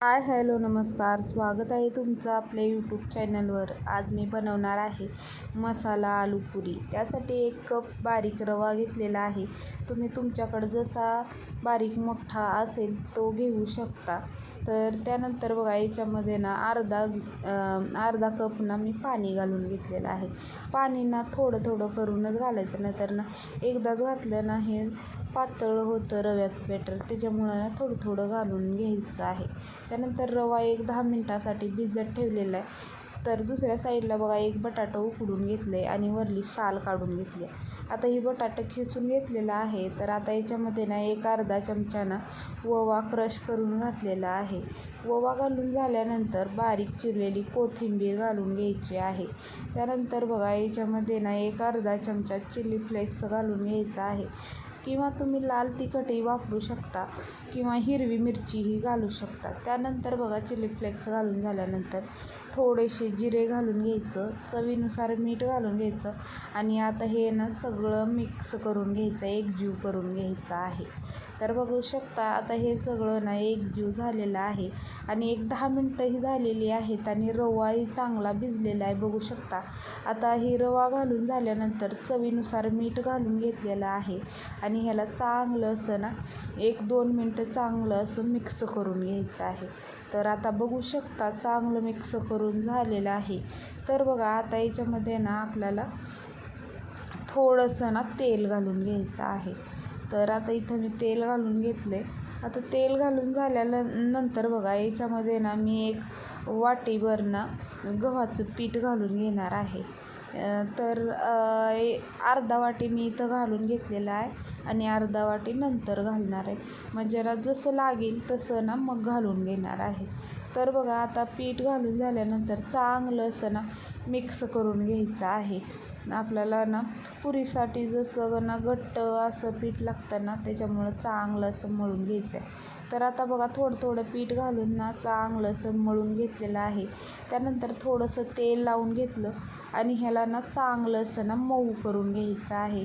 Hi hello नमस्कार. स्वागत आहे तुमचं आपल्या यूट्यूब चॅनलवर आज मी बनवणार आहे मसाला आलू पुरी. त्यासाठी एक कप बारीक रवा घेतलेला आहे. तुम्ही तुमच्याकडं जसा बारीक मोठा असेल तो घेऊ शकता. तर त्यानंतर बघा याच्यामध्ये ना अर्धा अर्धा कप ना मी पाणी घालून घेतलेलं आहे. पाणी ना थोडं थोडं करूनच घालायचं नाहीतर ना एकदाच घातलं ना हे पातळ होतं रव्याचं बॅटर त्याच्यामुळं ना थोडं थोडं घालून घ्यायचं आहे. त्यानंतर रवा एक दहा मिनटासाठी भिजत ठेवलेला आहे. तर दुसऱ्या साईडला बघा एक बटाटा उकडून घेतलं आहे आणि वरली साल काढून घेतली आहे. आता ही बटाटा खिसून घेतलेला आहे. तर आता याच्यामध्ये ना एक अर्धा चमच्यानं ववा ओवा क्रश करून घातलेला आहे. ओवा घालून झाल्यानंतर बारीक चिरलेली कोथिंबीर घालून घ्यायची आहे. त्यानंतर बघा याच्यामध्ये ना एक अर्धा चमचा चिली फ्लेक्स घालून घ्यायचा आहे. किंवा तुम्ही लाल तिखटही वापरू शकता किंवा हिरवी मिरचीही घालू शकता. त्यानंतर बघा चिली फ्लेक्स घालून झाल्यानंतर थोडेसे जिरे घालून घ्यायचं चवीनुसार मीठ घालून घ्यायचं आणि आता हे ना सगळं मिक्स करून घ्यायचं एकजीव करून घ्यायचं आहे. तर बघू शकता आता हे सगळं ना एक जीव झालेलं आहे. आणि एक दहा मिनटंही झालेली आहेत आणि रवाही चांगला भिजलेला आहे बघू शकता. आता ही रवा घालून झाल्यानंतर चवीनुसार मीठ घालून घेतलेलं आहे. आणि ह्याला चांगलं असं ना एक दोन मिनटं चांगलं असं मिक्स करून घ्यायचं आहे. तर आता बघू शकता चांगलं मिक्स करून झालेलं आहे. तर बघा आता याच्यामध्ये ना आपल्याला थोडंसं ना तेल घालून घ्यायचं आहे. तर आता इथं मी तेल घालून घेतले आता तेल घालून झाल्याला नंतर बघा याच्यामध्ये ना मी एक वाटीभर ना गव्हाचं पीठ घालून घेणार आहे. तर अर्धा वाटी मी इथं घालून घेतलेला आहे. आणि अर्धा वाटी नंतर घालणार आहे. मग जरा जसं लागेल तसं ना मग घालून घेणार आहे. तर बघा आता पीठ घालून झाल्यानंतर चांगलं असं ना मिक्स करून घ्यायचं आहे. आपल्याला ना पुरीसाठी जसं ना घट्ट असं पीठ लागतं ना त्याच्यामुळं चांगलं असं मळून घ्यायचं आहे. तर आता बघा थोडं थोडं पीठ घालून ना चांगलं असं मळून घेतलेलं आहे. त्यानंतर थोडंसं तेल लावून घेतलं आणि ह्याला ना चांगलं असं ना मऊ करून घ्यायचं आहे.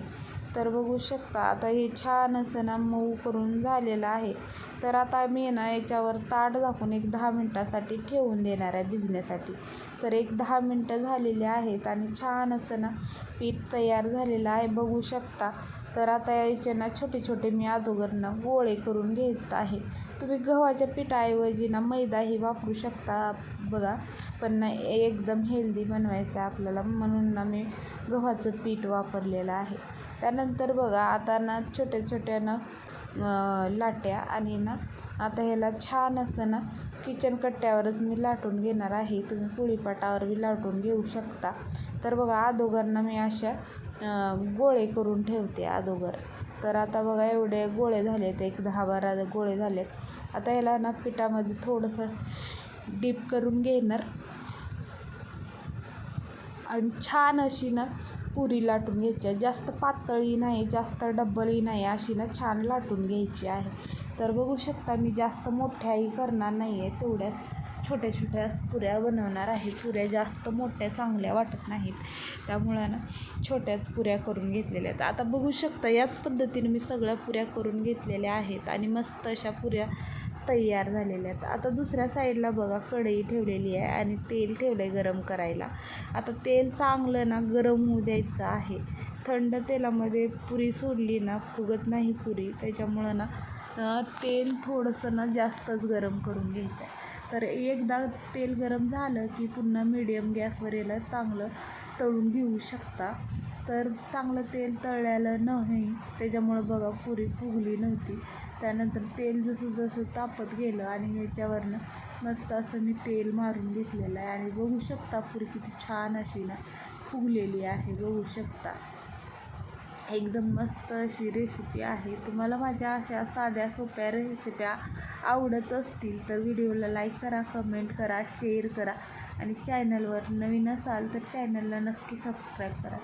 तर बघू शकता आता हे छान असं ना मऊ करून झालेलं आहे. तर आता मी ना याच्यावर ताट झाकून एक दहा मिनटासाठी ठेवून देणार आहे भिजण्यासाठी. तर एक दहा मिनटं झालेली आहेत आणि छान असं ना पीठ तयार झालेलं आहे बघू शकता. तर आता याचे ना छोटे छोटे मी अगोदर ना गोळे करून घेत आहे. तुम्ही गव्हाच्या पिठाऐवजी ना मैदाही वापरू शकता बघा. पण ना एकदम हेल्दी बनवायचं आहे आपल्याला म्हणून ना मी गव्हाचं पीठ वापरलेलं आहे. त्यानंतर बघा आता ना छोट्या छोट्या ना लाट्या आणि ना आता ह्याला छान असं ना किचन कट्ट्यावरच मी लाटून घेणार आहे. तुम्ही पोळीपाटावर बी लाटून घेऊ शकता. तर बघा अगोदरनं मी अशा गोळे करून ठेवते अदोगर. तर आता बघा एवढे गोळे झालेत. एक दहा बारा गोळे झालेत. आता ह्याला ना पिठामध्ये थोडंसं डीप करून घेणार. आणि छान अशी ना पुरी लाटून घ्यायची आहे. जास्त पातळी नाही जास्त डब्बलही नाही अशी ना छान लाटून घ्यायची आहे. तर बघू शकता मी जास्त मोठ्याही करणार नाही आहे तेवढ्याच छोट्या छोट्या पुऱ्या बनवणार आहे. पुऱ्या जास्त मोठ्या चांगल्या वाटत नाहीत. त्यामुळं ना छोट्याच पुऱ्या करून घेतलेल्या आहेत. आता बघू शकता याच पद्धतीने मी सगळ्या पुऱ्या करून घेतलेल्या आहेत आणि मस्त अशा पुऱ्या तयार झालेल्या आहेत. आता दुसऱ्या साईडला बघा कढई ठेवलेली आहे आणि तेल ठेवलं आहे गरम करायला. आता तेल चांगलं ना गरम होऊ द्यायचं आहे. थंड तेलामध्ये पुरी सोडली ना फुगत नाही पुरी. त्याच्यामुळं ना तेल थोडंसं ना जास्तच गरम करून घ्यायचं आहे. तर एकदा तेल गरम झालं की पुन्हा मिडियम गॅसवर याला चांगलं तळून घेऊ शकता. तर चांगलं तेल तळल्यालं नाही. त्याच्यामुळं बघा पुरी फुगली नव्हती. त्यानंतर तेल जसं जसं तापत गेलं आणि याच्यावरनं मस्त असं मी तेल मारून घेतलेलं आहे. आणि बघू शकता पुरी किती छान अशी ना फुगलेली आहे. बघू शकता. एकदम मस्त अशी रेसिपी आहे. तुम्हाला माझ्या अशा साध्या सोप्या रेसिप्या आवडत असतील तर व्हिडिओला लाईक करा कमेंट करा शेअर करा. आणि चॅनलवर नवीन असाल तर चॅनलला नक्की सबस्क्राईब करा.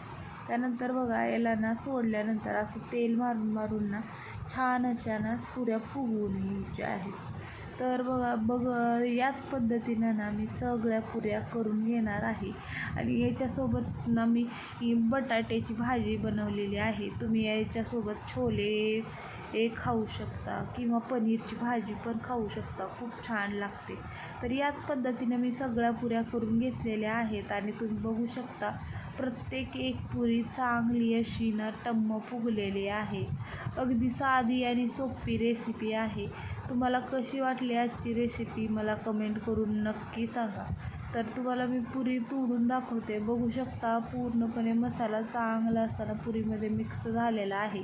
त्यानंतर बघा याला ना सोडल्यानंतर असं तेल मारून मारून ना छान अशा ना पुऱ्या फुगवून घ्यायच्या आहेत. तर बघा बघ याच पद्धतीनं ना मी सगळ्या पुऱ्या करून घेणार आहे. आणि याच्यासोबत ना मी बटाट्याची भाजी बनवलेली आहे. तुम्ही याच्यासोबत छोले हे खाऊ शकता किंवा पनीरची भाजी पण खाऊ शकता. खूप छान लागते. तर याच पद्धतीनं मी सगळ्या पुऱ्या करून घेतलेल्या आहेत आणि तुम्ही बघू शकता प्रत्येक एक पुरी चांगली अशी ना टम्म फुगलेली आहे. अगदी साधी आणि सोपी रेसिपी आहे. तुम्हाला कशी वाटली आजची रेसिपी मला कमेंट करून नक्की सांगा. तर तुम्हाला मी पुरी तोडून दाखवते. बघू शकता पूर्णपणे मसाला चांगला असताना पुरीमध्ये मिक्स झालेला आहे.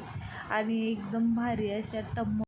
आणि एकदम भारी अशा टम्म